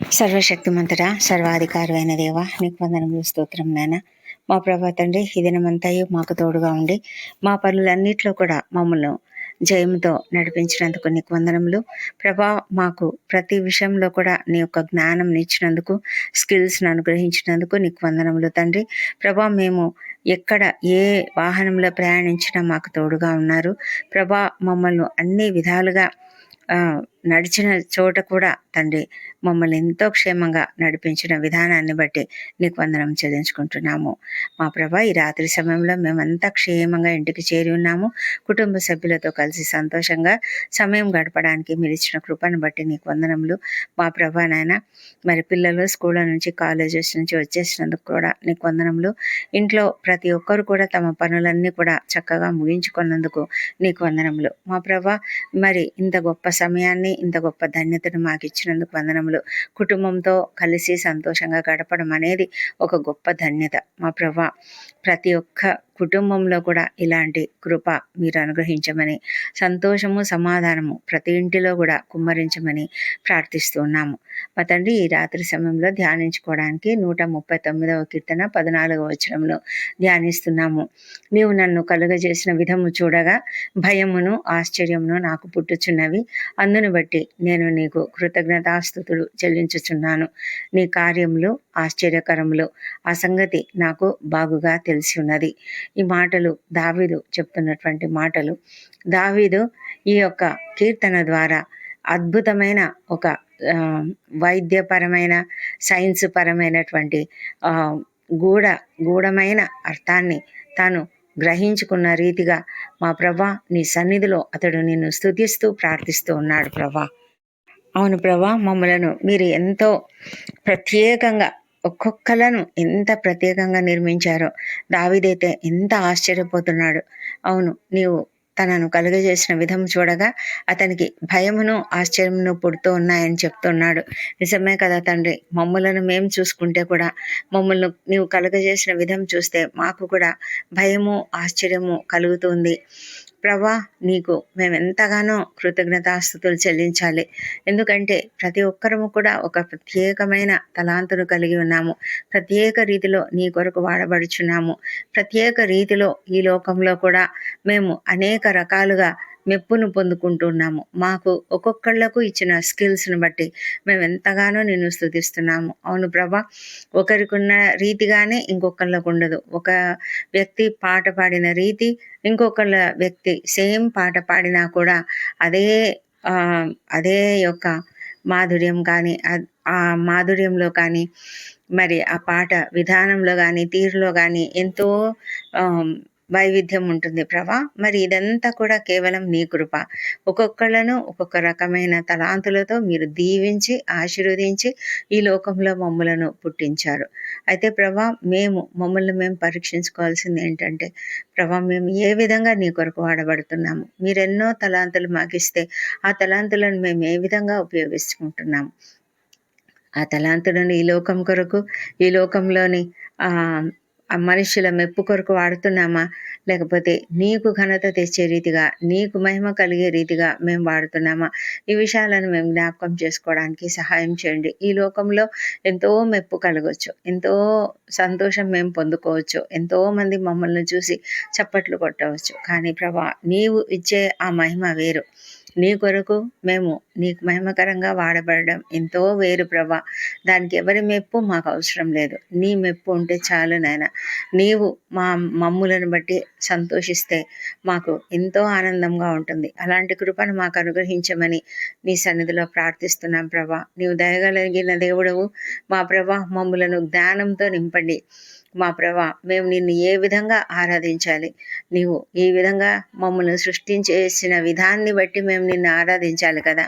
సర్వశక్తిమంతుడా సర్వాధికారమైన దేవ నీకు వందనములు స్తోత్రం నాయన. మా ప్రభా తండ్రి ఈ దినమంతయు మాకు తోడుగా ఉండి మా పనులన్నిట్లో కూడా మమ్మల్ని జయముతో నడిపించినందుకు నీకు వందనములు. ప్రభా మాకు ప్రతి విషయంలో కూడా నీ యొక్క జ్ఞానం ఇచ్చినందుకు స్కిల్స్ను అనుగ్రహించినందుకు నీకు వందనములు తండ్రి. ప్రభా మేము ఎక్కడ ఏ వాహనంలో ప్రయాణించినా మాకు తోడుగా ఉన్నారు. ప్రభా మమ్మల్ని అన్ని విధాలుగా నడిచిన చోట కూడా తండ్రి మమ్మల్ని ఎంతో క్షేమంగా నడిపించిన విధానాన్ని బట్టి నీకు వందనం చెల్లించుకుంటున్నాము. మా ప్రభా ఈ రాత్రి సమయంలో మేమంతా క్షేమంగా ఇంటికి చేరి ఉన్నాము. కుటుంబ సభ్యులతో కలిసి సంతోషంగా సమయం గడపడానికి మీరు ఇచ్చిన కృపను బట్టి నీకు వందనములు. మా ప్రభా నాయన మరి పిల్లలు స్కూళ్ళ నుంచి కాలేజెస్ నుంచి వచ్చేసినందుకు కూడా నీకు వందనములు. ఇంట్లో ప్రతి ఒక్కరు కూడా తమ పనులన్నీ కూడా చక్కగా ముగించుకున్నందుకు నీకు వందనములు. మా ప్రభా మరి ఇంత గొప్ప సమయాన్ని ఇంత గొప్ప ధన్యతను మాకు ఇచ్చినందుకు వందనములు. కుటుంబంతో కలిసి సంతోషంగా గడపడం అనేది ఒక గొప్ప ధన్యత. మా ప్రభా ప్రతి ఒక్క కుటుంబంలో కూడా ఇలాంటి కృప మీరు అనుగ్రహించమని సంతోషము సమాధానము ప్రతి ఇంటిలో కూడా కుమ్మరించమని ప్రార్థిస్తున్నాము మా తండ్రి ఈ రాత్రి సమయంలో ధ్యానించుకోవడానికి నూట ముప్పై తొమ్మిదవ కీర్తన పద్నాలుగవ వచనంలో ధ్యానిస్తున్నాము. నీవు నన్ను కలుగజేసిన విధము చూడగా భయమును ఆశ్చర్యమును నాకు పుట్టుచున్నవి. అందును బట్టి నేను నీకు కృతజ్ఞతాస్థుతులు చెల్లించుచున్నాను. నీ కార్యములు ఆశ్చర్యకరములు. ఆ సంగతి నాకు బాగుగా తెలిసి ఉన్నది ఈ మాటలు దావీదు చెప్తున్నటువంటి మాటలు. దావీదు ఈ యొక్క కీర్తన ద్వారా అద్భుతమైన ఒక వైద్యపరమైన సైన్స్ పరమైనటువంటి గూఢ గూఢమైన అర్థాన్ని తాను గ్రహించుకున్న రీతిగా మా ప్రభా నీ సన్నిధిలో అతడు నిన్ను స్తుతిస్తూ ప్రార్థిస్తూ ఉన్నాడు ప్రభా. అవును ప్రభా మమ్మలను మీరు ఎంతో ప్రత్యేకంగా ఒక్కొక్కలను ఎంత ప్రత్యేకంగా నిర్మించారో దావిదైతే ఎంత ఆశ్చర్యపోతున్నాడు. అవును నీవు తనను కలుగజేసిన విధం చూడగా అతనికి భయమును ఆశ్చర్యమును పుడుతూ ఉన్నాయని చెప్తున్నాడు. నిజమే కదా తండ్రి మమ్మలను మేము చూసుకుంటే కూడా మమ్మల్ని నీవు కలుగజేసిన విధం చూస్తే మాకు కూడా భయము ఆశ్చర్యము కలుగుతుంది. ప్రభా నీకు మేమెంతగానో కృతజ్ఞతాస్థుతులు చెల్లించాలి. ఎందుకంటే ప్రతి ఒక్కరము కూడా ఒక ప్రత్యేకమైన తలాంతును కలిగి ఉన్నాము. ప్రత్యేక రీతిలో నీ కొరకు వాడబడుచున్నాము. ప్రత్యేక రీతిలో ఈ లోకంలో కూడా మేము అనేక రకాలుగా మెప్పును పొందుకుంటున్నాము. మాకు ఒక్కొక్కళ్ళకు ఇచ్చిన స్కిల్స్ని బట్టి మేము ఎంతగానో నిన్ను స్థుతిస్తున్నాము అవును ప్రభా ఒకరికున్న రీతిగానే ఇంకొకళ్ళకు ఉండదు. ఒక వ్యక్తి పాట పాడిన రీతి ఇంకొకళ్ళ వ్యక్తి సేమ్ పాట పాడినా కూడా అదే అదే యొక్క మాధుర్యం కానీ ఆ మాధుర్యంలో కానీ మరి ఆ పాట విధానంలో కానీ తీరులో కానీ ఎంతో వైవిధ్యం ఉంటుంది ప్రభా. మరి ఇదంతా కూడా కేవలం నీ కృప. ఒక్కొక్కళ్ళను ఒక్కొక్క రకమైన తలాంతులతో మీరు దీవించి ఆశీర్వదించి ఈ లోకంలో మమ్మలను పుట్టించారు. అయితే ప్రభా మేము మమ్మల్ని మేము పరీక్షించుకోవాల్సింది ఏంటంటే ప్రభా మేము ఏ విధంగా నీ కొరకు వాడబడుతున్నాము మీరెన్నో తలాంతులు మాకిస్తే ఆ తలాంతులను మేము ఏ విధంగా ఉపయోగించుకుంటున్నాము ఆ తలాంతులను ఈ లోకం కొరకు ఈ లోకంలోని ఆ మనుషుల మెప్పు కొరకు వాడుతున్నామా? లేకపోతే నీకు ఘనత తెచ్చే రీతిగా నీకు మహిమ కలిగే రీతిగా మేము వాడుతున్నామా? ఈ విషయాలను మేము జ్ఞాపకం చేసుకోవడానికి సహాయం చేయండి. ఈ లోకంలో ఎంతో మెప్పు కలగవచ్చు ఎంతో సంతోషం మేము పొందుకోవచ్చు. ఎంతో మంది మమ్మల్ని చూసి చప్పట్లు కొట్టవచ్చు. కానీ ప్రభా నీవు ఇచ్చే ఆ మహిమ వేరు. నీ కొరకు మేము నీకు మహిమకరంగా వాడబడడం ఎంతో వేరు ప్రభా. దానికి ఎవరి మెప్పు మాకు అవసరం లేదు. నీ మెప్పు ఉంటే చాలు నాయన. నీవు మా మమ్ములను బట్టి సంతోషిస్తే మాకు ఎంతో ఆనందంగా ఉంటుంది. అలాంటి కృపను మాకు అనుగ్రహించమని నీ సన్నిధిలో ప్రార్థిస్తున్నాం ప్రభా. నీవు దయగలిగిన దేవుడవు. మా ప్రభా మమ్ములను జ్ఞానంతో నింపండి. మా ప్రభా మేము నిన్ను ఏ విధంగా ఆరాధించాలి? నీవు ఈ విధంగా మమ్మల్ని సృష్టించేసిన విధాన్ని బట్టి మేము నిన్ను ఆరాధించాలి కదా.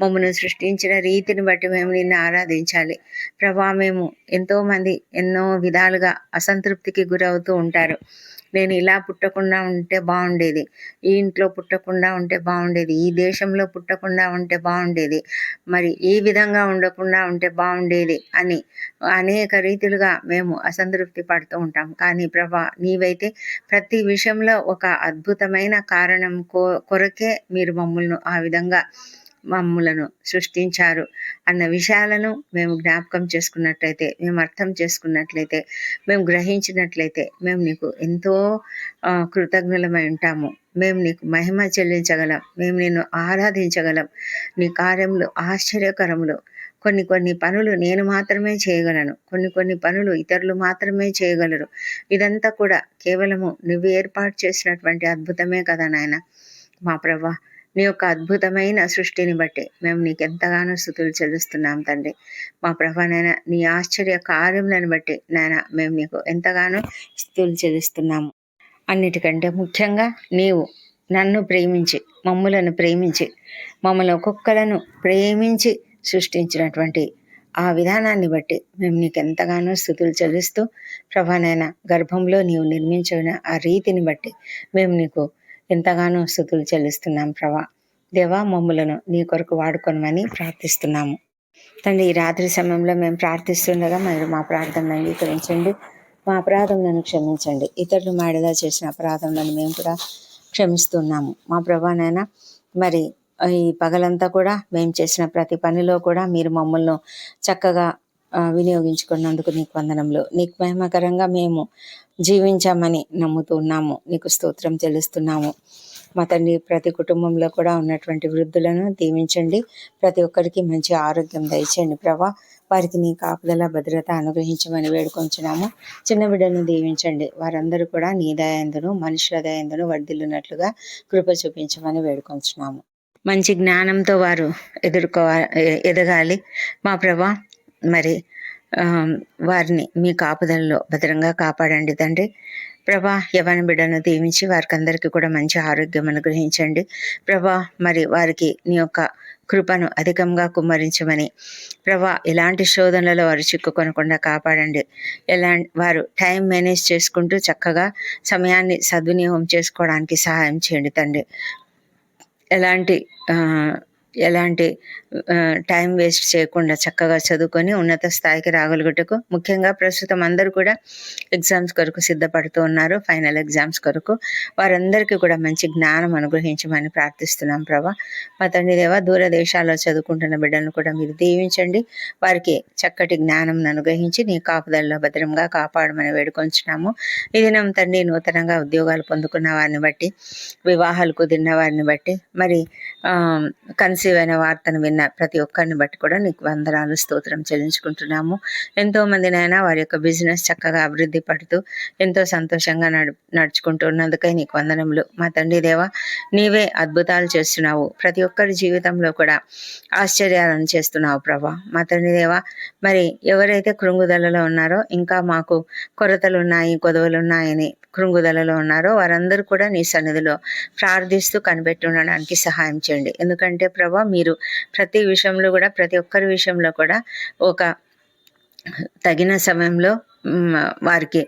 మమ్మల్ని సృష్టించిన రీతిని బట్టి మేము నిన్ను ఆరాధించాలి. ప్రభా మేము ఎంతోమంది ఎన్నో విధాలుగా అసంతృప్తికి గురవుతూ ఉంటారు. నేను ఇలా పుట్టకుండా ఉంటే బాగుండేది. ఈ ఇంట్లో పుట్టకుండా ఉంటే బాగుండేది. ఈ దేశంలో పుట్టకుండా ఉంటే బాగుండేది. మరి ఈ విధంగా ఉండకుండా ఉంటే బాగుండేది అని అనేక రీతిలుగా మేము అసంతృప్తి పడుతూ ఉంటాం. కానీ ప్రభా నీవైతే ప్రతి విషయంలో ఒక అద్భుతమైన కారణం కో కొరకే మీరు మమ్మల్ని ఆ విధంగా మమ్ములను సృష్టించారు అన్న విషయాలను మేము జ్ఞాపకం చేసుకున్నట్లయితే మేము అర్థం చేసుకున్నట్లయితే మేము గ్రహించినట్లయితే మేము నీకు ఎంతో కృతజ్ఞులమై ఉంటాము. మేము నీకు మహిమ చెల్లించగలం. మేము నిన్ను ఆరాధించగలం. నీ కార్యములు ఆశ్చర్యకరములు. కొన్ని కొన్ని పనులు నేను మాత్రమే చేయగలను. కొన్ని కొన్ని పనులు ఇతరులు మాత్రమే చేయగలరు. ఇదంతా కూడా కేవలము నువ్వు ఏర్పాటు చేసినటువంటి అద్భుతమే కదా నాయన. మా ప్రభా నీ యొక్క అద్భుతమైన సృష్టిని బట్టి మేము నీకు ఎంతగానో స్థుతులు చెల్లిస్తున్నాం తండ్రి. మా ప్రభానైనా నీ ఆశ్చర్య కార్యములను బట్టి నాయన మేము నీకు ఎంతగానో స్థుతులు చెల్లిస్తున్నాము. అన్నిటికంటే ముఖ్యంగా నీవు నన్ను ప్రేమించి మమ్ములను ప్రేమించి మమ్మల్ని ఒక్కొక్కలను ప్రేమించి సృష్టించినటువంటి ఆ విధానాన్ని బట్టి మేము నీకు ఎంతగానో స్థుతులు చెల్లిస్తూ ప్రభానైనా గర్భంలో నీవు నిర్మించిన ఆ రీతిని బట్టి మేము నీకు ఎంతగానో స్థుతులు చెల్లిస్తున్నాం ప్రభా. దేవా మమ్ములను నీ కొరకు వాడుకొనమని ప్రార్థిస్తున్నాము. తండ్రి ఈ రాత్రి సమయంలో మేము ప్రార్థిస్తుండగా మీరు మా ప్రార్థనను అంగీకరించండి. మా అపరాధములను క్షమించండి. ఇతరులు మాడేలా చేసిన అపరాధములను మేము కూడా క్షమిస్తున్నాము. మా ప్రభానైనా మరి ఈ పగలంతా కూడా మేము చేసిన ప్రతి పనిలో కూడా మీరు మమ్మల్ని చక్కగా వినియోగించుకున్నందుకు నీకు వందనంలో నీకు మహిమకరంగా మేము జీవించామని నమ్ముతున్నాము. నీకు స్తోత్రం చెల్లిస్తున్నాము. మా తండ్రి ప్రతి కుటుంబంలో కూడా ఉన్నటువంటి వృద్ధులను దీవించండి. ప్రతి ఒక్కరికి మంచి ఆరోగ్యం దయచేయండి ప్రభా. వారికి నీ కాపుదల భద్రత అనుగ్రహించమని వేడుకొంచున్నాము. చిన్న బిడ్డను దీవించండి. వారందరూ కూడా నీ దయందును మనుషుల దయందును వర్ధిల్లునట్లుగా కృప చూపించమని వేడుకొంచున్నాము. మంచి జ్ఞానంతో వారు ఎదుర్కోవాలి ఎదగాలి. మా ప్రభా మరి వారిని మీ కాపుదలలో భద్రంగా కాపాడండి తండ్రి. ప్రభా యవన బిడ్డను దీవించి వారికి అందరికీ కూడా మంచి ఆరోగ్యం అనుగ్రహించండి. ప్రభా మరి వారికి నీ యొక్క కృపను అధికంగా కుమ్మరించమని. ప్రభా ఎలాంటి శోధనలలో వారు చిక్కుకొనకుండా కాపాడండి. ఎలా వారు టైం మేనేజ్ చేసుకుంటూ చక్కగా సమయాన్ని సద్వినియోగం చేసుకోవడానికి సహాయం చేయండి తండ్రి. ఎలాంటి ఎలాంటి టైం వేస్ట్ చేయకుండా చక్కగా చదువుకొని ఉన్నత స్థాయికి రాగలుగుటకు ముఖ్యంగా ప్రస్తుతం అందరూ కూడా ఎగ్జామ్స్ కొరకు సిద్ధపడుతూ ఉన్నారు ఫైనల్ ఎగ్జామ్స్ కొరకు. వారందరికీ కూడా మంచి జ్ఞానం అనుగ్రహించమని ప్రార్థిస్తున్నాం ప్రభా. మా తండ్రి దేవ దూర దేశాల్లో చదువుకుంటున్న బిడ్డలను కూడా మీరు దీవించండి. వారికి చక్కటి జ్ఞానం అనుగ్రహించి నీ కాపుదల్లో భద్రంగా కాపాడమని వేడుకొంచున్నాము. ఈ దినం తండ్రి నూతనంగా ఉద్యోగాలు పొందుకున్న వారిని బట్టి వివాహాలు కుదిరిన వారిని బట్టి మరి కన్స్ అయిన వార్తను విన్న ప్రతి ఒక్కరిని బట్టి కూడా నీకు వందనాలు స్తోత్రం చెల్లించుకుంటున్నాము. ఎంతో మందినైనా వారి యొక్క బిజినెస్ చక్కగా అభివృద్ధి పడుతూ ఎంతో సంతోషంగా నడు నడుచుకుంటున్నందుకై నీకు వందనములు. మా తండ్రి దేవ నీవే అద్భుతాలు చేస్తున్నావు. ప్రతి ఒక్కరి జీవితంలో కూడా ఆశ్చర్యాలను చేస్తున్నావు ప్రభా. మా తండ్రి దేవ మరి ఎవరైతే కృంగుదలలో ఉన్నారో ఇంకా మాకు కొరతలు ఉన్నాయి కొదవలు ఉన్నాయని కృంగుదలలో ఉన్నారో వారందరూ కూడా నీ సన్నిధిలో ప్రార్థిస్తూ కనిపెట్టి ఉండడానికి సహాయం చేయండి. ఎందుకంటే ప్రభా మీరు ప్రతి విషయంలో కూడా ప్రతి ఒక్కరి విషయంలో కూడా ఒక తగిన సమయంలో వారికి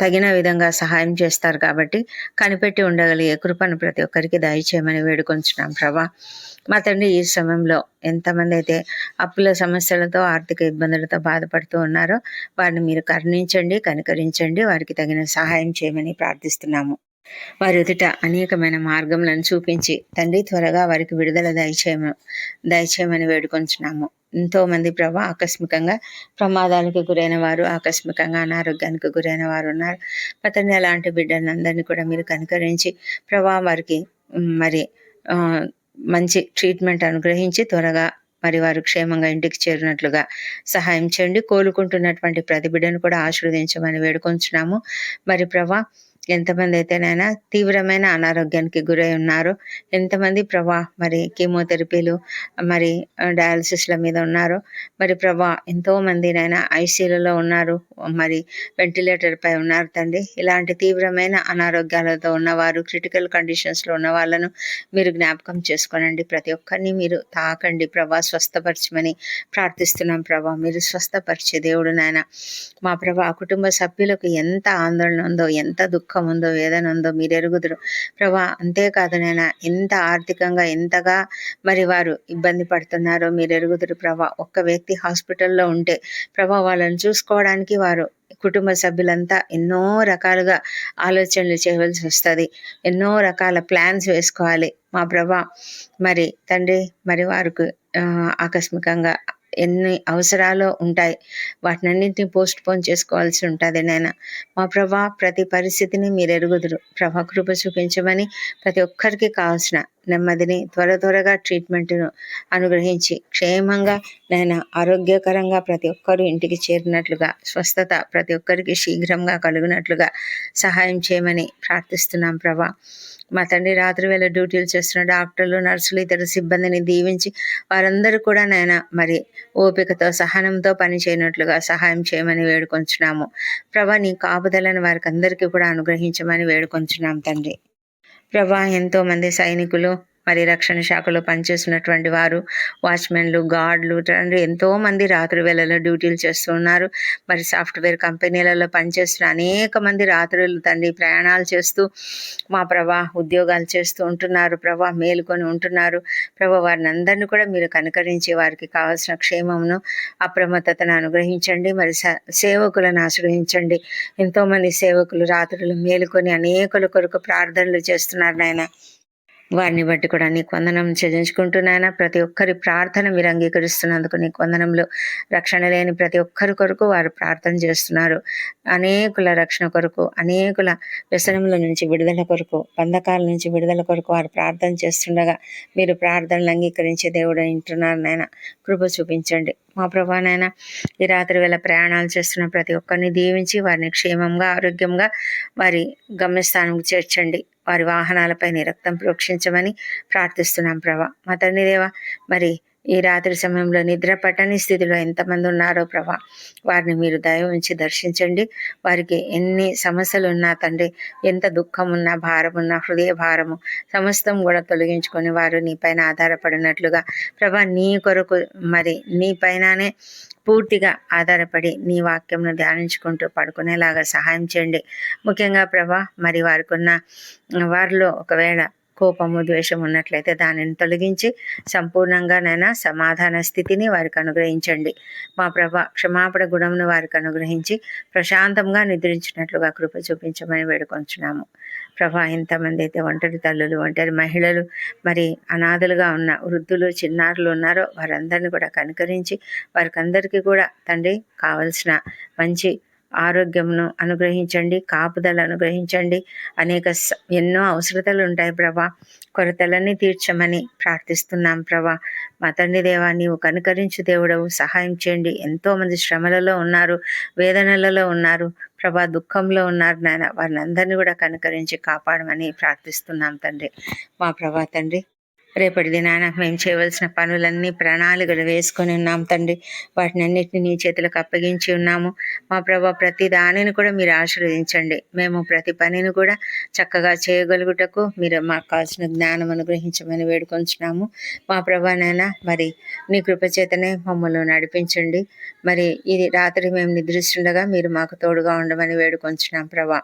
తగిన విధంగా సహాయం చేస్తారు కాబట్టి కనిపెట్టి ఉండగలిగే కృపను ప్రతి ఒక్కరికి దయచేయమని వేడుకొంచున్నాం ప్రభా. మా తండ్రి ఈ సమయంలో ఎంతమంది అయితే అప్పుల సమస్యలతో ఆర్థిక ఇబ్బందులతో బాధపడుతూ ఉన్నారో వారిని మీరు కరుణించండి కనికరించండి వారికి తగిన సహాయం చేయమని ప్రార్థిస్తున్నాము. వారి ఎదుట అనేకమైన మార్గములను చూపించి తండ్రి త్వరగా వారికి విడుదల దయచేయము దయచేయమని వేడుకొంచున్నాము. ఎంతో మంది ప్రభా ఆకస్మికంగా ప్రమాదాలకు గురైన వారు ఆకస్మికంగా అనారోగ్యానికి గురైన వారు ఉన్నారు. అతన్ని అలాంటి బిడ్డలందరినీ కూడా మీరు కనుకరించి ప్రభా వారికి మరి మంచి ట్రీట్మెంట్ అనుగ్రహించి త్వరగా మరి వారు క్షేమంగా ఇంటికి చేరినట్లుగా సహాయం చేయండి. కోలుకుంటున్నటువంటి ప్రతి బిడ్డను కూడా ఆశీర్వదించమని వేడుకొంచున్నాము. మరి ప్రభా ఎంతమంది అయితేనైనా తీవ్రమైన అనారోగ్యానికి గురై ఉన్నారు. ఎంతమంది ప్రభా మరి కీమోథెరపీలు మరి డయాలసిస్ల మీద ఉన్నారు. మరి ప్రభా ఎంతో మందినైనా ఐసీయూలలో ఉన్నారు. మరి వెంటిలేటర్ పై ఉన్నారు తండ్రి. ఇలాంటి తీవ్రమైన అనారోగ్యాలతో ఉన్నవారు క్రిటికల్ కండిషన్స్లో ఉన్న వాళ్ళను మీరు జ్ఞాపకం చేసుకోనండి. ప్రతి ఒక్కరిని మీరు తాకండి ప్రభా. స్వస్థపరచమని ప్రార్థిస్తున్నాం ప్రభా. మీరు స్వస్థపరిచే దేవుడు నాయన మా ప్రభా కుటుంబ సభ్యులకు ఎంత ఆందోళన ఉందో ఎంత దుఃఖం దుఃఖం ఉందో వేదన ఉందో మీరు ఎరుగుదురు ప్రభా అంతేకాదు నేను ఎంత ఆర్థికంగా ఎంతగా మరి వారు ఇబ్బంది పడుతున్నారో మీరు ఎరుగుదురు ప్రభా. ఒక్క వ్యక్తి హాస్పిటల్లో ఉంటే ప్రభా వాళ్ళని చూసుకోవడానికి వారు కుటుంబ సభ్యులంతా ఎన్నో రకాలుగా ఆలోచనలు చేయవలసి వస్తుంది. ఎన్నో రకాల ప్లాన్స్ వేసుకోవాలి. మా ప్రభా మరి తండ్రి మరి వారికి ఆకస్మికంగా ఎన్ని అవసరాలు ఉంటాయి? వాటినన్నింటినీ పోస్ట్ పోన్ చేసుకోవాల్సి ఉంటుంది నాయన. మా ప్రభా ప్రతి పరిస్థితిని మీరు ఎరుగుదురు ప్రభా కృప చూపించమని ప్రతి ఒక్కరికి కావాల్సిన నెమ్మదిని త్వర త్వరగా ట్రీట్మెంట్ను అనుగ్రహించి క్షేమంగా నాయన ఆరోగ్యకరంగా ప్రతి ఒక్కరూ ఇంటికి చేరినట్లుగా స్వస్థత ప్రతి ఒక్కరికి శీఘ్రంగా కలుగునట్లుగా సహాయం చేయమని ప్రార్థిస్తున్నాం ప్రభా. మా తండ్రి రాత్రి వేళ డ్యూటీలు చేస్తున్న డాక్టర్లు నర్సులు ఇతర సిబ్బందిని దీవించి వారందరూ కూడా నాయన మరి ఓపికతో సహనంతో పని చేయనట్లుగా సహాయం చేయమని వేడుకొంచున్నాము. ప్రభా నీ కాపుదలను వారికి అందరికీ కూడా అనుగ్రహించమని వేడుకొంచున్నాం తండ్రి. ప్రభా ఎంతో మంది సైనికులు మరి రక్షణ శాఖలో పనిచేస్తున్నటువంటి వారు వాచ్మెన్లు గార్డులు ఎంతోమంది ఎంతో మంది రాత్రి వేళలో డ్యూటీలు చేస్తూ ఉన్నారు. మరి సాఫ్ట్వేర్ కంపెనీలలో పనిచేస్తున్న అనేక మంది రాత్రులు తండ్రి ప్రయాణాలు చేస్తూ మా ప్రభా ఉద్యోగాలు చేస్తూ ఉంటున్నారు ప్రభా మేలుకొని ఉంటున్నారు. ప్రభా వారిని అందరినీ కూడా మీరు కనుకరించి వారికి కావాల్సిన క్షేమమును అప్రమత్తతను అనుగ్రహించండి. మరి సేవకులను ఆశ్రయించండి. ఎంతోమంది సేవకులు రాత్రులు మేలుకొని అనేకుల కొరకు ప్రార్థనలు చేస్తున్నారు నాయన. వారిని బట్టి కూడా నీకు వందనం చెల్లించుకుంటున్నాయన ప్రతి ఒక్కరి ప్రార్థన మీరు అంగీకరిస్తున్నందుకు నీకు వందనంలో రక్షణ లేని ప్రతి ఒక్కరి కొరకు వారు ప్రార్థన చేస్తున్నారు. అనేకుల రక్షణ కొరకు అనేకుల వ్యసనముల నుంచి విడుదల కొరకు బంధకాల నుంచి విడుదల కొరకు వారు ప్రార్థన చేస్తుండగా మీరు ప్రార్థనలు అంగీకరించే దేవుడు వింటున్నారు నాయన. కృప చూపించండి. మా ప్రభానైనా ఈ రాత్రి వేళ ప్రయాణాలు చేస్తున్న ప్రతి ఒక్కరిని దీవించి వారిని క్షేమంగా ఆరోగ్యంగా వారి గమ్యస్థానంకి చేర్చండి. వారి వాహనాలపై రక్తం ప్రోక్షించమని ప్రార్థిస్తున్నాం ప్రభా. మా తండ్రి దేవ మరి ఈ రాత్రి సమయంలో నిద్ర పట్టని స్థితిలో ఎంతమంది ఉన్నారో ప్రభా వారిని మీరు దయ ఉంచి దర్శించండి. వారికి ఎన్ని సమస్యలు ఉన్నా తండ్రి ఎంత దుఃఖం ఉన్నా భారం ఉన్నా హృదయ భారము సమస్తం కూడా తొలగించుకొని వారు నీ పైన ఆధారపడినట్లుగా ప్రభా నీ కొరకు మరి నీ పైననే పూర్తిగా ఆధారపడి నీ వాక్యంను ధ్యానించుకుంటూ పడుకునేలాగా సహాయం చేయండి. ముఖ్యంగా ప్రభా మరి వారికి ఉన్న వారిలో ఒకవేళ కోపము ద్వేషం ఉన్నట్లయితే దానిని తొలగించి సంపూర్ణంగానైనా సమాధాన స్థితిని వారికి అనుగ్రహించండి. మా ప్రభ క్షమాపణ గుణమును వారికి అనుగ్రహించి ప్రశాంతంగా నిద్రించినట్లుగా కృప చూపించమని వేడుకొంచున్నాము. ప్రభా ఎంతమంది అయితే ఒంటరి తల్లులు ఒంటరి మహిళలు మరి అనాథలుగా ఉన్న వృద్ధులు చిన్నారులు ఉన్నారో వారందరినీ కూడా కనుకరించి వారికందరికీ కూడా తండ్రి కావలసిన మంచి ఆరోగ్యంను అనుగ్రహించండి కాపుదల అనుగ్రహించండి. అనేక ఎన్నో అవసరతలు ఉంటాయి ప్రభా. కొరతలన్నీ తీర్చమని ప్రార్థిస్తున్నాం ప్రభా. మా తండ్రి దేవా నీవు కనుకరించు దేవుడవు. సహాయం చేయండి. ఎంతోమంది శ్రమలలో ఉన్నారు వేదనలలో ఉన్నారు. ప్రభా దుఃఖంలో ఉన్నారు నాయన. వారిని అందరినీ కూడా కనుకరించి కాపాడమని ప్రార్థిస్తున్నాం తండ్రి. మా ప్రభా తండ్రి రేపటి దినాన మేము చేయవలసిన పనులన్నీ ప్రణాళికలు వేసుకొని ఉన్నాం తండ్రి. వాటిని అన్నింటినీ నీ చేతులకు అప్పగించి ఉన్నాము. మా ప్రభా ప్రతి దానిని కూడా మీరు ఆశీర్వదించండి. మేము ప్రతి పనిని కూడా చక్కగా చేయగలుగుటకు మీరు మాకు కావాల్సిన జ్ఞానం అనుగ్రహించమని వేడుకొంచున్నాము. మా ప్రభానైనా మరి నీ కృపచేతనే మమ్మల్ని నడిపించండి. మరి ఇది రాత్రి మేము నిద్రిస్తుండగా మీరు మాకు తోడుగా ఉండమని వేడుకొంచున్నాం ప్రభా.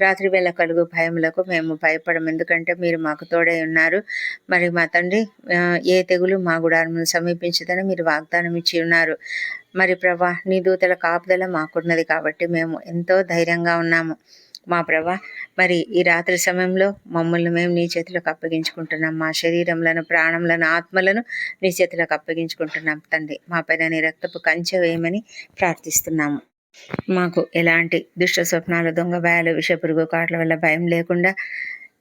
రాత్రి వేళ కలుగు భయములకు మేము భయపడము. ఎందుకంటే మీరు మాకు తోడై ఉన్నారు. మరి మా తండ్రి ఏ తెగులు మా గుడారమును సమీపించదని మీరు వాగ్దానం ఇచ్చి ఉన్నారు. మరి ప్రభా నీ దూతల కాపుదల మాకున్నది కాబట్టి మేము ఎంతో ధైర్యంగా ఉన్నాము. మా ప్రభా మరి ఈ రాత్రి సమయంలో మమ్మల్ని మేము నీ చేతులకు అప్పగించుకుంటున్నాం. మా శరీరంలను ప్రాణంలను ఆత్మలను నీ చేతులకు అప్పగించుకుంటున్నాం తండ్రి. మా పైన నీ రక్తపు కంచె వేయమని ప్రార్థిస్తున్నాము. మాకు ఎలాంటి దుష్ట స్వప్నాలు దొంగ భయాలు విషపురుగు కాట్ల వల్ల భయం లేకుండా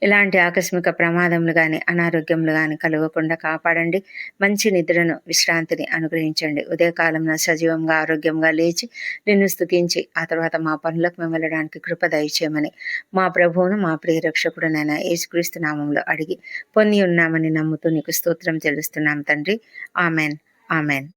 ఇలాంటి ఆకస్మిక ప్రమాదములు కానీ అనారోగ్యములు కానీ కలగకుండా కాపాడండి. మంచి నిద్రను విశ్రాంతిని అనుగ్రహించండి. ఉదయకాలంలో సజీవంగా ఆరోగ్యంగా లేచి నిన్ను స్థుతించి ఆ తర్వాత మా పనులకు మేము వెళ్ళడానికి కృప దయచేయమని మా ప్రభువును మా ప్రియ రక్షకుడు యేసుక్రీస్తు నామంలో అడిగి పొంది ఉన్నామని నమ్ముతూ నీకు స్తోత్రం తెలుస్తున్నాం తండ్రి. ఆమెన్. ఆమెన్.